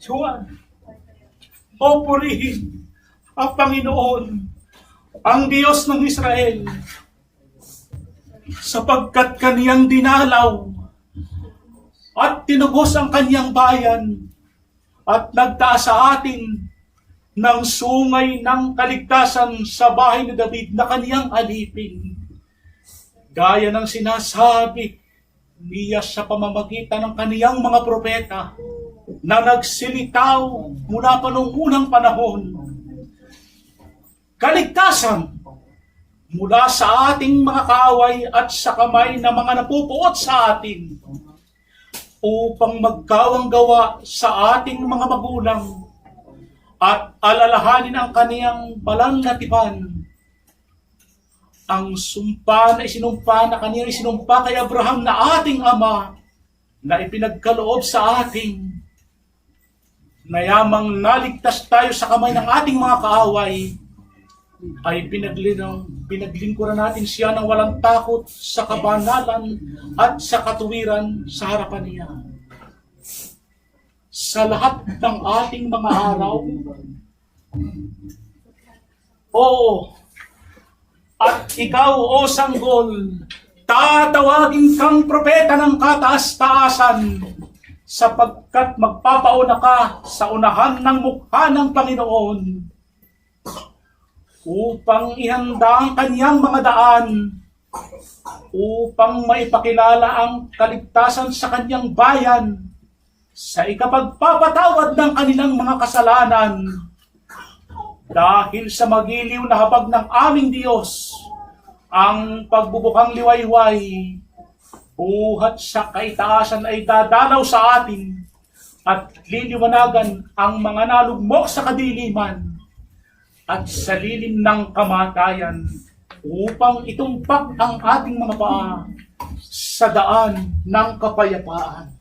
Juan, o purihin ang Panginoon, ang Diyos ng Israel, sapagkat kaniyang dinalaw at tinubos ang kaniyang bayan at nagtaas sa atin ng sungay ng kaligtasan sa bahay ni David na kaniyang alipin. Gaya ng sinasabi niya sa pamamagitan ng kaniyang mga propeta na nagsilitaw mula pa noong unang panahon. Kaligtasan mula sa ating mga kaaway at sa kamay ng mga napupuot sa atin upang magkawang gawa sa ating mga magulang at alalahanin ang kaniyang balang natipan. Ang sumpa na isinumpa na kaniyang isinumpa kay Abraham na ating ama na ipinagkaloob sa ating na yamang naligtas tayo sa kamay ng ating mga kaaway ay pinaglinaw, pinaglingkuran natin siya ng walang takot sa kabanalan at sa katuwiran sa harapan niya. Sa lahat ng ating mga araw, Oo, at ikaw, o sanggol, tatawagin kang propeta ng kataas-taasan sapagkat magpapauna ka sa unahan ng mukha ng Panginoon upang ihanda ang kanyang mga daan upang maipakilala ang kaligtasan sa kanyang bayan sa ikapagpapatawad ng kanilang mga kasalanan. Dahil sa magiliw na habag ng aming Diyos ang pagbubukang liwayway buhat sa kaitaasan ay dadalaw sa atin at liliwanagan ang mga nalugmok sa kadiliman at sa lilim ng kamatayan upang itumpak ang ating mga paa sa daan ng kapayapaan.